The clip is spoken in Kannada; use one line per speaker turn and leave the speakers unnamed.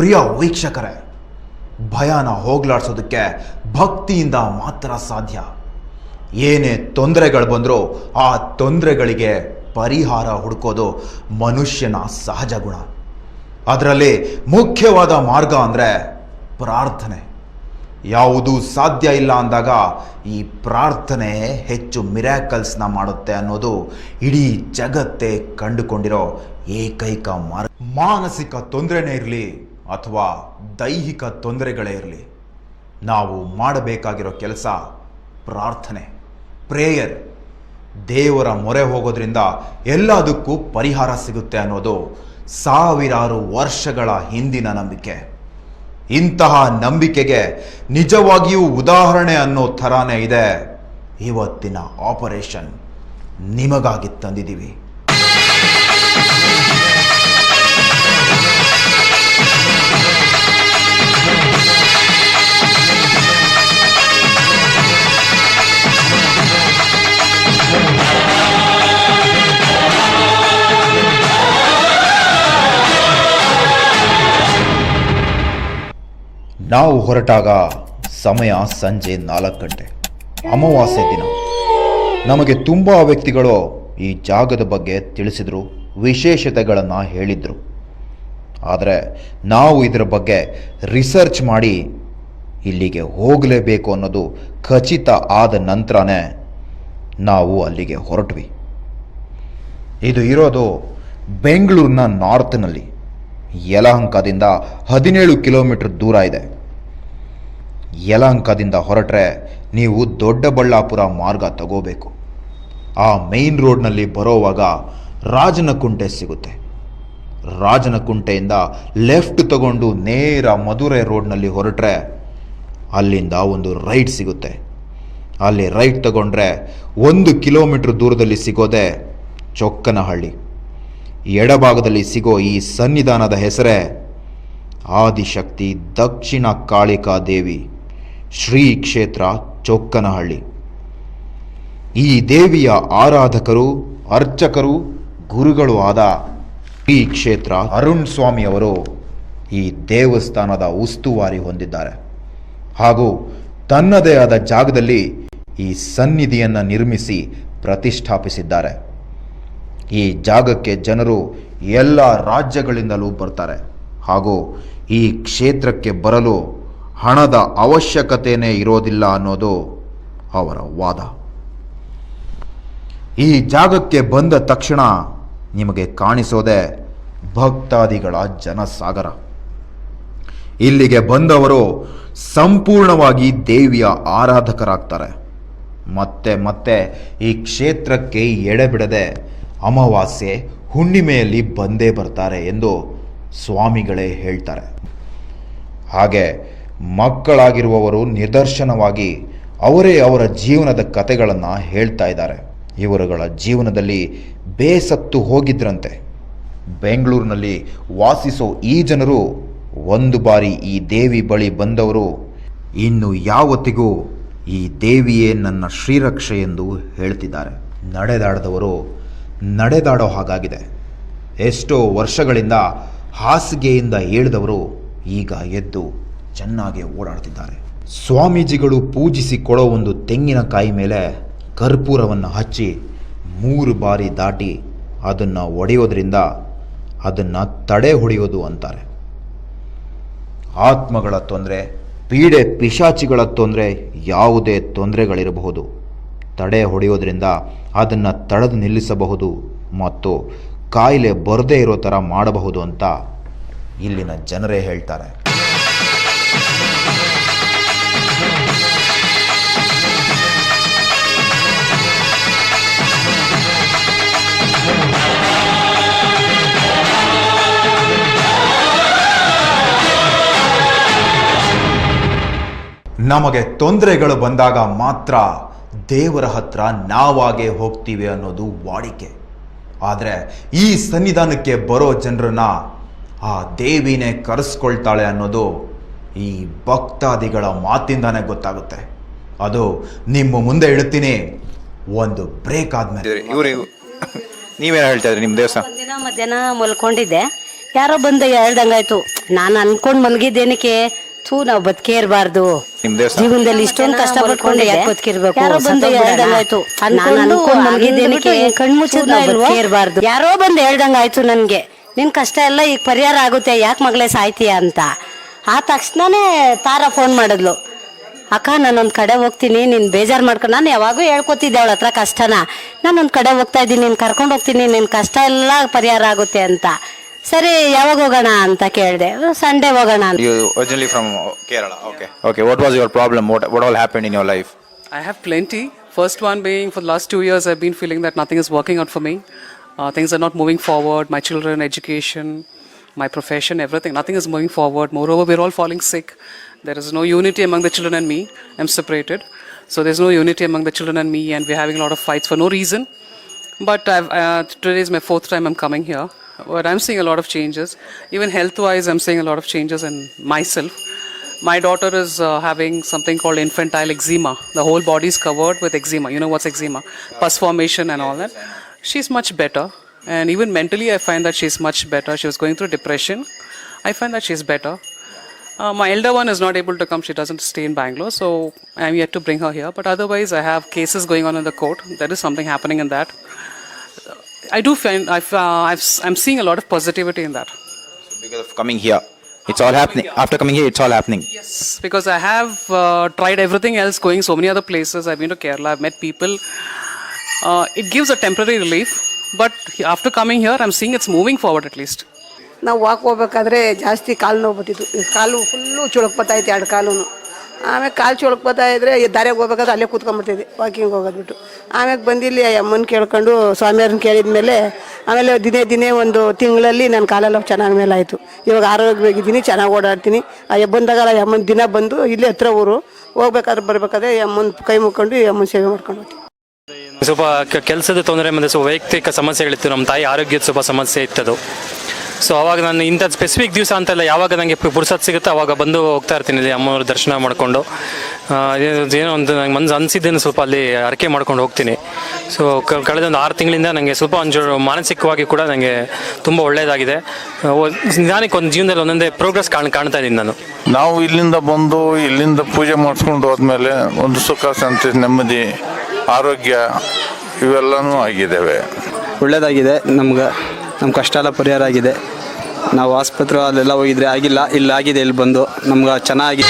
ಪ್ರಿಯ ವೀಕ್ಷಕರೇ, ಭಯನ ಹೋಗ್ಲಾಡ್ಸೋದಕ್ಕೆ ಭಕ್ತಿಯಿಂದ ಮಾತ್ರ ಸಾಧ್ಯ. ಏನೇ ತೊಂದರೆಗಳು ಬಂದರೂ ಆ ತೊಂದರೆಗಳಿಗೆ ಪರಿಹಾರ ಹುಡುಕೋದು ಮನುಷ್ಯನ ಸಹಜ ಗುಣ. ಅದರಲ್ಲಿ ಮುಖ್ಯವಾದ ಮಾರ್ಗ ಅಂದರೆ ಪ್ರಾರ್ಥನೆ. ಯಾವುದೂ ಸಾಧ್ಯ ಇಲ್ಲ ಅಂದಾಗ ಈ ಪ್ರಾರ್ಥನೆ ಹೆಚ್ಚು ಮಿರಾಕಲ್ಸ್ನ ಮಾಡುತ್ತೆ ಅನ್ನೋದು ಇಡೀ ಜಗತ್ತೇ ಕಂಡುಕೊಂಡಿರೋ ಏಕೈಕ ಮಾರ್ಗ. ಮಾನಸಿಕ ತೊಂದರೆನೇ ಇರಲಿ ಅಥವಾ ದೈಹಿಕ ತೊಂದರೆಗಳೇ ಇರಲಿ, ನಾವು ಮಾಡಬೇಕಾಗಿರೋ ಕೆಲಸ ಪ್ರಾರ್ಥನೆ, ಪ್ರೇಯರ್. ದೇವರ ಮೊರೆ ಹೋಗೋದ್ರಿಂದ ಎಲ್ಲದಕ್ಕೂ ಪರಿಹಾರ ಸಿಗುತ್ತೆ ಅನ್ನೋದು ಸಾವಿರಾರು ವರ್ಷಗಳ ಹಿಂದಿನ ನಂಬಿಕೆ. ಇಂತಹ ನಂಬಿಕೆಗೆ ನಿಜವಾಗಿಯೂ ಉದಾಹರಣೆ ಅನ್ನೋ ಥರಾನೇ ಇದೆ ಇವತ್ತಿನ ಆಪರೇಷನ್. ನಿಮಗಾಗಿ ತಂದಿದ್ದೀವಿ. ನಾವು ಹೊರಟಾಗ ಸಮಯ ಸಂಜೆ ನಾಲ್ಕು ಗಂಟೆ. ಅಮಾವಾಸ್ಯ ದಿನ. ನಮಗೆ ತುಂಬ ವ್ಯಕ್ತಿಗಳು ಈ ಜಾಗದ ಬಗ್ಗೆ ತಿಳಿಸಿದರು, ವಿಶೇಷತೆಗಳನ್ನು ಹೇಳಿದರು. ಆದರೆ ನಾವು ಇದರ ಬಗ್ಗೆ ರಿಸರ್ಚ್ ಮಾಡಿ ಇಲ್ಲಿಗೆ ಹೋಗಲೇಬೇಕು ಅನ್ನೋದು ಖಚಿತ ಆದ ನಂತರನೇ ನಾವು ಅಲ್ಲಿಗೆ ಹೊರಟ್ವಿ. ಇದು ಇರೋದು ಬೆಂಗಳೂರಿನ ನಾರ್ತ್ನಲ್ಲಿ. ಯಲಹಂಕದಿಂದ ಹದಿನೇಳು ಕಿಲೋಮೀಟರ್ ದೂರ ಇದೆ. ಯಲಹಂಕದಿಂದ ಹೊರಟ್ರೆ ನೀವು ದೊಡ್ಡಬಳ್ಳಾಪುರ ಮಾರ್ಗ ತಗೋಬೇಕು. ಆ ಮೇನ್ ರೋಡ್ನಲ್ಲಿ ಬರೋವಾಗ ರಾಜನಕುಂಟೆ ಸಿಗುತ್ತೆ. ರಾಜನಕುಂಟೆಯಿಂದ ಲೆಫ್ಟ್ ತಗೊಂಡು ನೇರ ಮಧುರೈ ರೋಡ್ನಲ್ಲಿ ಹೊರಟ್ರೆ ಅಲ್ಲಿಂದ ಒಂದು ರೈಟ್ ಸಿಗುತ್ತೆ. ಅಲ್ಲಿ ರೈಟ್ ತಗೊಂಡ್ರೆ ಒಂದು ಕಿಲೋಮೀಟ್ರ್ ದೂರದಲ್ಲಿ ಸಿಗೋದೆ ಚೊಕ್ಕನಹಳ್ಳಿ. ಎಡಭಾಗದಲ್ಲಿ ಸಿಗೋ ಈ ಸನ್ನಿಧಾನದ ಹೆಸರೇ ಆದಿಶಕ್ತಿ ದಕ್ಷಿಣ ಕಾಳಿಕಾ ದೇವಿ ಶ್ರೀ ಕ್ಷೇತ್ರ ಚೊಕ್ಕನಹಳ್ಳಿ. ಈ ದೇವಿಯ ಆರಾಧಕರು, ಅರ್ಚಕರು, ಗುರುಗಳು ಆದ ಈ ಕ್ಷೇತ್ರ ಅರುಣ್ ಸ್ವಾಮಿಯವರು ಈ ದೇವಸ್ಥಾನದ ಉಸ್ತುವಾರಿ ಹೊಂದಿದ್ದಾರೆ. ಹಾಗೂ ತನ್ನದೇ ಆದ ಜಾಗದಲ್ಲಿ ಈ ಸನ್ನಿಧಿಯನ್ನು ನಿರ್ಮಿಸಿ ಪ್ರತಿಷ್ಠಾಪಿಸಿದ್ದಾರೆ. ಈ ಜಾಗಕ್ಕೆ ಜನರು ಎಲ್ಲ ರಾಜ್ಯಗಳಿಂದಲೂ ಬರ್ತಾರೆ. ಹಾಗೂ ಈ ಕ್ಷೇತ್ರಕ್ಕೆ ಬರಲು ಹಣದ ಅವಶ್ಯಕತೆಯೇ ಇರೋದಿಲ್ಲ ಅನ್ನೋದು ಅವರ ವಾದ. ಈ ಜಾಗಕ್ಕೆ ಬಂದ ತಕ್ಷಣ ನಿಮಗೆ ಕಾಣಿಸೋದೆ ಭಕ್ತಾದಿಗಳ ಜನಸಾಗರ. ಇಲ್ಲಿಗೆ ಬಂದವರು ಸಂಪೂರ್ಣವಾಗಿ ದೇವಿಯ ಆರಾಧಕರಾಗ್ತಾರೆ. ಮತ್ತೆ ಮತ್ತೆ ಈ ಕ್ಷೇತ್ರಕ್ಕೆ ಎಡೆಬಿಡದೆ ಅಮಾವಾಸ್ಯೆ ಹುಣ್ಣಿಮೆಯಲ್ಲಿ ಬಂದೇ ಬರ್ತಾರೆ ಎಂದು ಸ್ವಾಮಿಗಳೇ ಹೇಳ್ತಾರೆ. ಹಾಗೆ ಮಕ್ಕಳಾಗಿರುವವರು ನಿದರ್ಶನವಾಗಿ ಅವರೇ ಅವರ ಜೀವನದ ಕಥೆಗಳನ್ನು ಹೇಳ್ತಾ ಇದ್ದಾರೆ. ಇವರುಗಳ ಜೀವನದಲ್ಲಿ ಬೇಸತ್ತು ಹೋಗಿದ್ರಂತೆ. ಬೆಂಗಳೂರಿನಲ್ಲಿ ವಾಸಿಸೋ ಈ ಜನರು ಒಂದು ಬಾರಿ ಈ ದೇವಿ ಬಳಿ ಬಂದವರು, ಇನ್ನು ಯಾವತ್ತಿಗೂ ಈ ದೇವಿಯೇ ನನ್ನ ಶ್ರೀರಕ್ಷೆ ಎಂದು ಹೇಳ್ತಿದ್ದಾರೆ. ನಡೆದಾಡದವರು ನಡೆದಾಡೋ ಹಾಗಾಗಿದೆ. ಎಷ್ಟೋ ವರ್ಷಗಳಿಂದ ಹಾಸಿಗೆಯಿಂದ ಹೇಳಿದವರು ಈಗ ಎದ್ದು ಚೆನ್ನಾಗಿ ಓಡಾಡ್ತಿದ್ದಾರೆ. ಸ್ವಾಮೀಜಿಗಳು ಪೂಜಿಸಿ ಕೊಡೋ ಒಂದು ತೆಂಗಿನಕಾಯಿ ಮೇಲೆ ಕರ್ಪೂರವನ್ನು ಹಚ್ಚಿ ಮೂರು ಬಾರಿ ದಾಟಿ ಅದನ್ನು ಒಡೆಯೋದ್ರಿಂದ ಅದನ್ನು ತಡೆ ಹೊಡೆಯೋದು ಅಂತಾರೆ. ಆತ್ಮಗಳ ತೊಂದರೆ, ಪೀಡೆ ಪಿಶಾಚಿಗಳ ತೊಂದರೆ ಯಾವುದೇ ತೊಂದರೆಗಳಿರಬಹುದು. ತಡೆ ಹೊಡೆಯೋದ್ರಿಂದ ಅದನ್ನು ತಡೆದು ನಿಲ್ಲಿಸಬಹುದು ಮತ್ತು ಕಾಯಿಲೆ ಬರದೇ ಇರೋ ಥರ ಮಾಡಬಹುದು ಅಂತ ಇಲ್ಲಿನ ಜನರೇ ಹೇಳ್ತಾರೆ. ನಮಗೆ ತೊಂದರೆಗಳು ಬಂದಾಗ ಮಾತ್ರ ದೇವರ ಹತ್ರ ನಾವಾಗೆ ಹೋಗ್ತೀವಿ ಅನ್ನೋದು ವಾಡಿಕೆ. ಆದರೆ ಈ ಸನ್ನಿಧಾನಕ್ಕೆ ಬರೋ ಜನರನ್ನ ಆ ದೇವಿನೇ ಕರೆಸ್ಕೊಳ್ತಾಳೆ ಅನ್ನೋದು ಈ ಭಕ್ತಾದಿಗಳ ಮಾತಿಂದಾನೇ ಗೊತ್ತಾಗುತ್ತೆ. ಅದು ನಿಮ್ಮ ಮುಂದೆ ಇಡ್ತೀನಿ. ಒಂದು ಬ್ರೇಕ್ ಆದ್ಮೇಲೆ.
ಇವ್ರು ನೀವೇನು ಹೇಳ್ತಾ ಇದ್ರಿ ನಿಮ್ಮ ದೇವಸ್ಥಾನ?
ದಿನ ಮಧ್ಯಾಹ್ನ ಮಲ್ಕೊಂಡಿದ್ದೆ.
ಯಾರೋ ಬಂದು ಹೇಳ್ದಂಗಾಯ್ತು. ನಾನು ಅನ್ಕೊಂಡು ಮಲಗಿದ್ದೇನಕ್ಕೆ ಥೂ ನಾವು ಬದುಕೇ ಇರಬಾರ್ದು ಜೀವನದಲ್ಲಿ ಇಷ್ಟೊಂದು ಕಷ್ಟ ಪಡ್ಕೊಂಡು ಯಾಕೆ ಬದುಕಿರ್ಬೇಕು?
ಯಾರೋ ಬಂದು
ಹೇಳ್ದಂಗಾಯ್ತು
ಅನ್ಕೊಂಡು
ಅನ್ಕೊಂಡ್ ಮಲಗಿದ್ದೇನಕ್ಕೆ
ಅಂದ್ಬಿಟ್ಟು ಕಣ್ ಮುಚ್ಚಿದ್ನ ಇಲ್ವಾ?
ಇರಬಾರ್ದು ಯಾರೋ ಬಂದು ಹೇಳ್ದಂಗಾಯ್ತು ನನ್ಗೆ. ನಿನ್ ಕಷ್ಟ ಎಲ್ಲ ಈಗ ಪರಿಹಾರ ಆಗುತ್ತೆ. ಯಾಕೆ ಮಗಳೇ ಸಾಯ್ತೀಯ ಅಂತ. ಆ ತಕ್ಷಣನೇ ತಾರ ಫೋನ್ ಮಾಡಿದ್ಲು. ಅಕ್ಕ ನಾನೊಂದ್ ಕಡೆ ಹೋಗ್ತೀನಿ. ನೀನ್ ಬೇಜಾರ್ ಮಾಡ್ಕೊಂಡು ನಾನು ಯಾವಾಗೂ ಹೇಳ್ಕೊತಿದ್ದೆ ಅವಳ ಹತ್ರ ಕಷ್ಟನ. ನಾನೊಂದ್ ಕಡೆ ಹೋಗ್ತಾ ಇದ್ದೀನಿ. ನೀನ್ ಕರ್ಕೊಂಡು ಹೋಗ್ತೀನಿ. ನಿನ್ ಕಷ್ಟ ಎಲ್ಲ ಪರಿಹಾರ ಆಗುತ್ತೆ ಅಂತ. ಸರಿ ಯಾವಾಗ ಹೋಗೋಣ ಅಂತ ಕೇಳಿದೆ ಸಂಡೇ ಹೋಗೋಣ ಅಂತ
You originally from uh, Kerala. Okay. Okay. What was your problem? What what all happened in your life?
I have plenty. First one being for the last two years, I've been feeling that nothing is working out for me. Uh, things are not moving forward. My children, education, my profession, everything. Nothing is moving forward. Moreover, we're all falling sick. There is no unity among the children and me. I'm separated. So there's no unity among the children and me, and we're having a lot of fights for no reason. But I've, uh, today is my fourth time I'm coming here. But I'm seeing a lot of changes. Even health wise, I'm seeing a lot of changes in myself. My daughter is uh, having something called infantile eczema. The whole body is covered with eczema. You know what's eczema? Pus formation and all that. She's much better. And even mentally, I find that she's much better. She was going through depression. I find that she's better. Uh, my elder one is not able to come. She doesn't stay in Bangalore. So I'm yet to bring her here. But otherwise, I have cases going on in the court. There is something happening in that. I do find I've, uh, I've, I'm seeing a lot of positivity in that.
Because of coming here, it's all happening. After coming here, it's all happening.
Yes, because I have uh, tried everything else, going so many other places. I've been to Kerala, I've met people. Uh, it gives a temporary relief, but after coming here, I'm seeing it's moving forward at least.
ನಾವು ವಾಕ್ ಹೋಗ್ಬೇಕಾದ್ರೆ ಜಾಸ್ತಿ ಕಾಲು ನೋವು ಬತ್ತಿತ್ತು ಈ ಕಾಲು ಫುಲ್ಲು ಚುಳಕ್ ಬತ್ತೈತೆ ಎರಡು ಕಾಲು ಆಮೇಲೆ ಕಾಲು ಚೊಳಕ್ ಬತ್ತಾ ಇದ್ರೆ ದಾರಿಯಾಗ ಹೋಗ್ಬೇಕಾದ್ರೆ ಅಲ್ಲೇ ಕೂತ್ಕೊಂಡ್ಬಿಡ್ತಿದ್ದೆ ವಾಕಿಂಗ್ ಹೋಗೋದ್ಬಿಟ್ಟು. ಆಮೇಲೆ ಬಂದಿಲ್ಲಿ ಅಮ್ಮನ ಕೇಳ್ಕೊಂಡು ಸ್ವಾಮಿಯವ್ರನ್ನ ಕೇಳಿದ ಮೇಲೆ ಆಮೇಲೆ ದಿನೇ ದಿನೇ ಒಂದು ತಿಂಗಳಲ್ಲಿ ನನ್ನ ಕಾಲೆಲ್ಲ ಚೆನ್ನಾಗಿ ಮೇಲೆ ಆಯಿತು ಇವಾಗ ಆರೋಗ್ಯವಾಗಿದ್ದೀನಿ, ಚೆನ್ನಾಗಿ ಓಡಾಡ್ತೀನಿ. ಆ ಬಂದಾಗ ಆ ಅಮ್ಮನ ದಿನ ಬಂದು ಇಲ್ಲೇ ಹತ್ರ ಊರು, ಹೋಗ್ಬೇಕಾದ್ರೆ ಬರ್ಬೇಕಾದ್ರೆ ಅಮ್ಮನ ಕೈ ಮುಕ್ಕೊಂಡು ಅಮ್ಮನ ಸೇವೆ ಮಾಡ್ಕೊಂಡು
ಸ್ವಲ್ಪ ಕೆಲಸದ ತೊಂದರೆ ಮತ್ತು ಸ್ವಲ್ಪ ವೈಯಕ್ತಿಕ ಸಮಸ್ಯೆಗಳಿತ್ತು. ನಮ್ಮ ತಾಯಿ ಆರೋಗ್ಯದ ಸ್ವಲ್ಪ ಸಮಸ್ಯೆ ಇತ್ತದು. ಸೊ ಅವಾಗ ನಾನು ಇಂಥ ಸ್ಪೆಸಿಫಿಕ್ ದಿವಸ ಅಂತಲ್ಲ ಯಾವಾಗ ನನಗೆ ಪುರ್ಸತ್ ಸಿಗುತ್ತೆ ಅವಾಗ ಬಂದು ಹೋಗ್ತಾ ಇರ್ತೀನಿ ಇಲ್ಲಿ ಅಮ್ಮವ್ರ ದರ್ಶನ ಮಾಡಿಕೊಂಡು. ಏನೋ ಒಂದು ನಂಗೆ ಮನ್ಸು ಅನಿಸಿದ್ದೇನೆ ಸ್ವಲ್ಪ ಅಲ್ಲಿ ಅರಕೆ ಮಾಡ್ಕೊಂಡು ಹೋಗ್ತೀನಿ. ಸೊ ಕಳೆದ ಒಂದು ಆರು ತಿಂಗಳಿಂದ ನನಗೆ ಸ್ವಲ್ಪ ಒಂಚೂರು ಮಾನಸಿಕವಾಗಿ ಕೂಡ ನನಗೆ ತುಂಬ ಒಳ್ಳೆಯದಾಗಿದೆ ನಿಧಾನಕ್ಕೆ ಒಂದು ಜೀವನದಲ್ಲಿ ಒಂದೊಂದೇ ಪ್ರೋಗ್ರೆಸ್ ಕಾಣ್ ಕಾಣ್ತಾ ಇದ್ದೀನಿ ನಾನು.
ನಾವು ಇಲ್ಲಿಂದ ಬಂದು ಇಲ್ಲಿಂದ ಪೂಜೆ ಮಾಡಿಸ್ಕೊಂಡು ಹೋದ್ಮೇಲೆ ಒಂದು ಸುಖ ಶಾಂತಿ ನೆಮ್ಮದಿ ಆರೋಗ್ಯ ಇವೆಲ್ಲನೂ ಆಗಿದ್ದೇವೆ.
ಒಳ್ಳೆಯದಾಗಿದೆ ನಮ್ಗೆ. ನಮ್ಮ ಕಷ್ಟ ಎಲ್ಲ ಪರಿಹಾರ ಆಗಿದೆ. ನಾವು ಆಸ್ಪತ್ರೆ ಅಲ್ಲೆಲ್ಲ ಹೋಗಿದ್ರೆ ಆಗಿಲ್ಲ, ಇಲ್ಲಿ ಆಗಿದೆ, ಇಲ್ಲಿ ಬಂದು. ನಮ್ಗೆ ಚೆನ್ನಾಗಿ